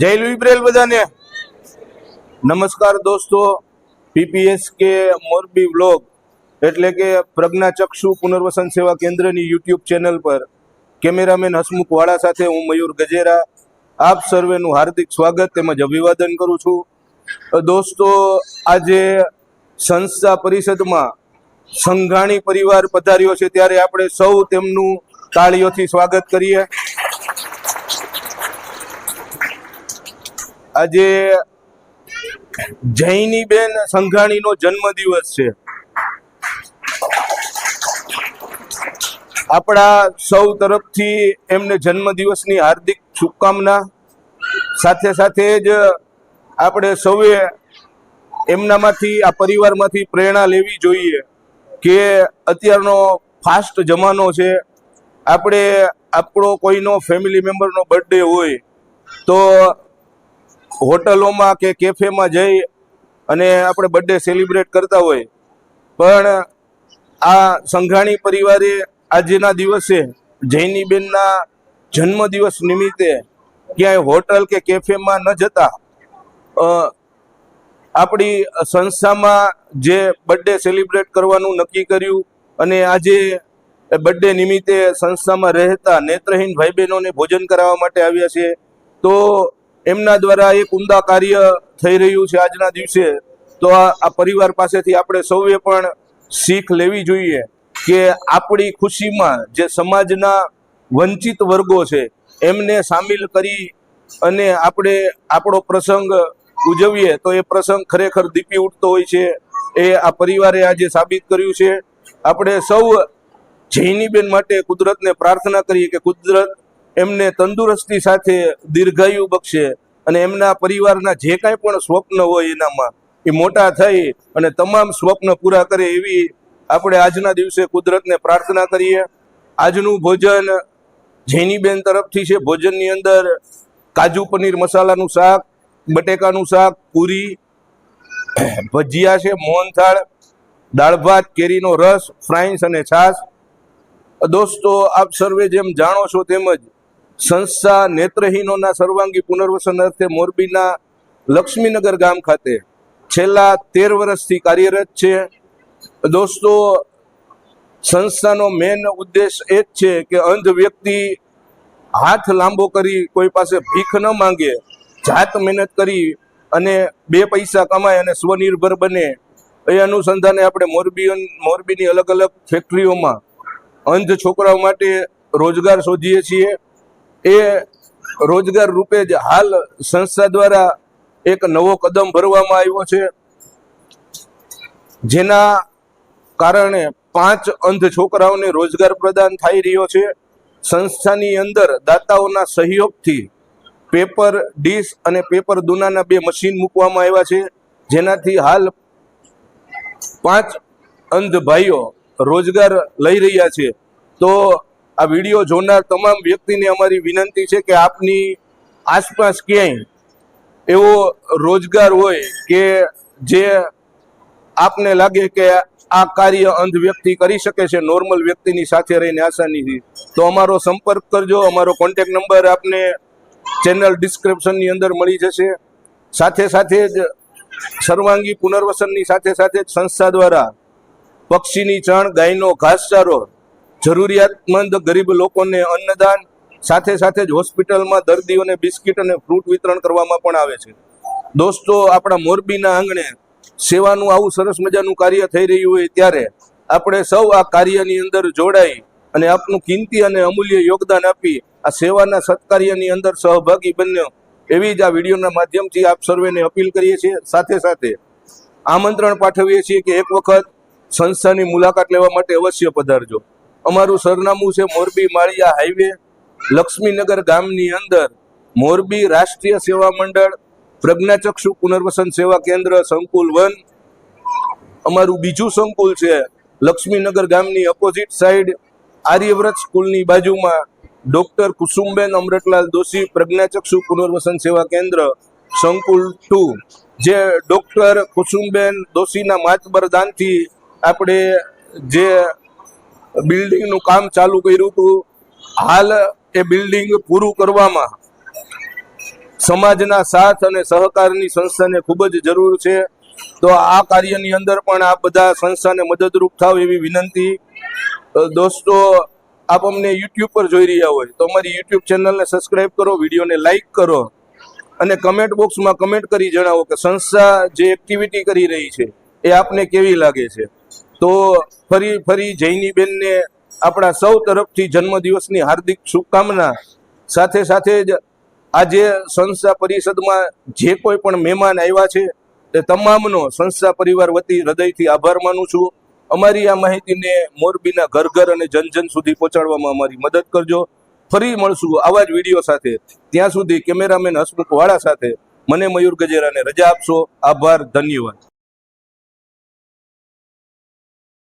જય લુઈબ્રેલ બધાને. નમસ્કાર દોસ્તો પીપીએસ કે મોરબી વ્લોગ. એટલે કે પ્રજ્ઞાચક્ષુ પુનર્વસન સેવા કેન્દ્રની યુટ્યુબ ચેનલ પર કેમેરામેન હસમુખ વાળા સાથે હું મયુર ગજેરા. આપ સર્વેનું હાર્દિક સ્વાગત તેમજ અભિવાદન કરું છું. દોસ્તો, આજે સંસ્થા પરિષદમાં સંઘાણી પરિવાર પધાર્યો છે. ત્યારે આપણે સૌ તેમનું તાળીઓથી સ્વાગત કરીએ. આજે જૈનીબેન સંઘાણીનો જન્મદિવસ છે. આપણા સૌ તરફથી એમને જન્મદિવસની હાર્દિક શુભકામના. સાથે સાથે જ આપણે સૌએ એમનામાંથી, આ પરિવારમાંથી પ્રેરણા લેવી જોઈએ કે અત્યારનો ફાસ્ટ જમાનો છે. આપણે આપણો કોઈનો ફેમિલી મેમ્બરનો બર્થડે હોય તો હોટલોમાં કે કેફેમાં જઈ અને આપણે બર્થડે સેલિબ્રેટ કરતા હોય. પણ આ સંઘાણી પરિવારે આજના દિવસે જૈનીબેનના જન્મદિવસ નિમિત્તે ક્યાંય હોટલ કે કેફેમાં ન જતા આપણી સંસ્થામાં જે બર્થડે સેલિબ્રેટ કરવાનું નક્કી કર્યું અને આજે બર્થડે નિમિત્તે સંસ્થામાં રહેતા નેત્રહીન ભાઈ બહેનોને ભોજન કરાવવા માટે આવ્યા છે, તો એમના દ્વારા એક ઉમદા કાર્ય થઈ રહ્યું છે આજના દિવસે. તો આ પરિવાર પાસેથી આપણે સૌએ પણ શીખ લેવી જોઈએ કે આપણી ખુશીમાં જે સમાજના વંચિત વર્ગો છે, એમને સામેલ કરી અને આપણે આપણો પ્રસંગ ઉજવીએ તો એ પ્રસંગ ખરેખર દીપી ઉઠતો હોય છે. એ આ પરિવારે આજે સાબિત કર્યું છે. આપણે સૌ જૈનીબેન માટે કુદરતને પ્રાર્થના કરીએ કે કુદરત એમને તંદુરસ્તી સાથે દીર્ઘાયુ બક્ષે અને એમના પરિવારના જે કાંઈ પણ સ્વપ્ન હોય એનામાં એ મોટા થઈ અને તમામ સ્વપ્ન પૂરા કરે એવી આપણે આજના દિવસે કુદરતને પ્રાર્થના કરીએ. આજનું ભોજન જૈનીબેન તરફથી છે. ભોજનની અંદર કાજુ પનીર મસાલાનું શાક, બટેકાનું શાક, પૂરી, ભજીયા છે, મોહનથાળ, દાળ ભાત, કેરીનો રસ ફ્રાઈન્સ અને છાશ. દોસ્તો, આપ સર્વે જેમ જાણો છો તેમજ સંસ્થા નેત્રહીનોના સર્વાંગી પુનર્વસન અર્થે મોરબીના લક્ષ્મીનગર ગામ ખાતે છેલ્લા તેર વર્ષથી કાર્યરત છે. દોસ્તો, સંસ્થાનો મેન ઉદ્દેશ એ જ છે કે અંધ વ્યક્તિ હાથ લાંબો કરી કોઈ પાસે ભીખ ન માંગે, જાત મહેનત કરી અને બે પૈસા કમાય અને સ્વનિર્ભર બને. એ અનુસંધાને આપણે મોરબી મોરબીની અલગ અલગ ફેક્ટરીઓમાં અંધ છોકરાઓ માટે રોજગાર શોધીએ છીએ. એ રોજગાર રૂપે જ હાલ સંસ્થા દ્વારા એક નવો કદમ ભરવામાં આવ્યો છે. જેના કારણે પાંચ અંધ છોકરાઓને રોજગાર પ્રદાન થઈ રહ્યો છે. સંસ્થાની અંદર દાતાઓના સહયોગથી પેપર, ડીશ અને પેપર દુનાના બે મશીન મૂકવામાં આવ્યા છે. જેનાથી હાલ પાંચ અંધ ભાઈઓ રોજગાર લઈ રહ્યા છે. તો આ વીડિયો જોનાર તમામ વ્યક્તિને અમારી વિનંતી છે કે આપની આસપાસ ક્યાંય એવો રોજગાર હોય કે જે આપને લાગે કે આ કાર્ય અંધ વ્યક્તિ કરી શકે છે, નોર્મલ વ્યક્તિની સાથે રહીને આસાનીથી તો અમારો સંપર્ક કરજો. અમારો કોન્ટેક્ટ નંબર આપને ચેનલ ડિસ્ક્રિપ્શનની અંદર મળી જશે. સાથે સાથે જ સર્વાંગી પુનર્વસનની સાથે સાથે જ સંસ્થા દ્વારા પક્ષીની ચણ, ગાયનો, ઘાસચારો જરૂરિયાતમંદ ગરીબ લોકોને અન્નદાન, સાથે સાથે જ હોસ્પિટલમાં દર્દીઓને બિસ્કિટ અને ફ્રૂટ વિતરણ કરવામાં પણ આવે છે. દોસ્તો, આપણા મોરબીના આંગણે સેવાનું આવું સરસ મજાનું કાર્ય થઈ રહ્યું હોય ત્યારે આપણે સૌ આ કાર્યની અંદર જોડાઈ અને આપનું કિંમતી અને અમૂલ્ય યોગદાન આપી આ સેવાના સત્કાર્યની અંદર સહભાગી બન્યો એવી જ આ વિડીયોના માધ્યમથી આપ સર્વેને અપીલ કરીએ છીએ. સાથે સાથે આમંત્રણ પાઠવીએ છીએ કે એક વખત સંસ્થાની મુલાકાત લેવા માટે અવશ્ય પધારજો. અમારું સરનામું છે મોરબી માળિયા હાઈવે, લક્ષ્મીનગર ગામની અંદર. મોરબી રાષ્ટ્રીય સેવા મંડળ, પ્રજ્ઞાચક્ષુ પુનર્વસન સેવા કેન્દ્ર, સંકુલ વન. અમારું બીજું સંકુલ છે લક્ષ્મીનગર ગામની અપોઝિટ સાઈડ આર્યવ્રત સ્કૂલની બાજુમાં. ડોક્ટર કુસુમબેન અમૃતલાલ દોશી, પ્રજ્ઞાચક્ષુ પુનર્વસન સેવા કેન્દ્ર, સંકુલ ટુ. જે ડોક્ટર કુસુમબેન દોશીના માતબરદાનથી આપણે જે બિલ્ડિંગનું કામ ચાલુ કર્યું હતું. હાલ એ બિલ્ડિંગ પૂરું કરવામાં સમાજના સાથ અને સહકારની સંસ્થાને ખૂબ જ જરૂર છે. તો આ કાર્યની અંદર પણ આ બધા સંસ્થાને મદદરૂપ થાવ એવી વિનંતી. દોસ્તો, આપ અમને યુટ્યુબ પર જોઈ રહ્યા હોય તો અમારી યુટ્યુબ ચેનલને સબસ્ક્રાઈબ કરો, વિડીયોને લાઇક કરો અને કમેન્ટ બોક્સમાં કમેન્ટ કરી જણાવો કે સંસ્થા જે એક્ટિવિટી કરી રહી છે એ આપને કેવી લાગે છે? તો ફરી ફરી જૈનીબેનને આપણા સૌ તરફથી જન્મદિવસની હાર્દિક શુભકામના. સાથે સાથે જ આજે સંસ્થા પરિષદમાં જે કોઈ પણ મહેમાન આવ્યા છે, તે તમામનો સંસ્થા પરિવાર વતી હૃદયથી આભાર માનું છું. અમારી આ માહિતીને મોરબીના ઘર ઘર અને જન જન સુધી પહોંચાડવામાં અમારી મદદ કરજો. ફરી મળશું આવા જ વીડિયો સાથે. ત્યાં સુધી કેમેરામેન હસમુખ વાળા સાથે. મને મયુર ગજેરાને રજા આપશો. આભાર, ધન્યવાદ.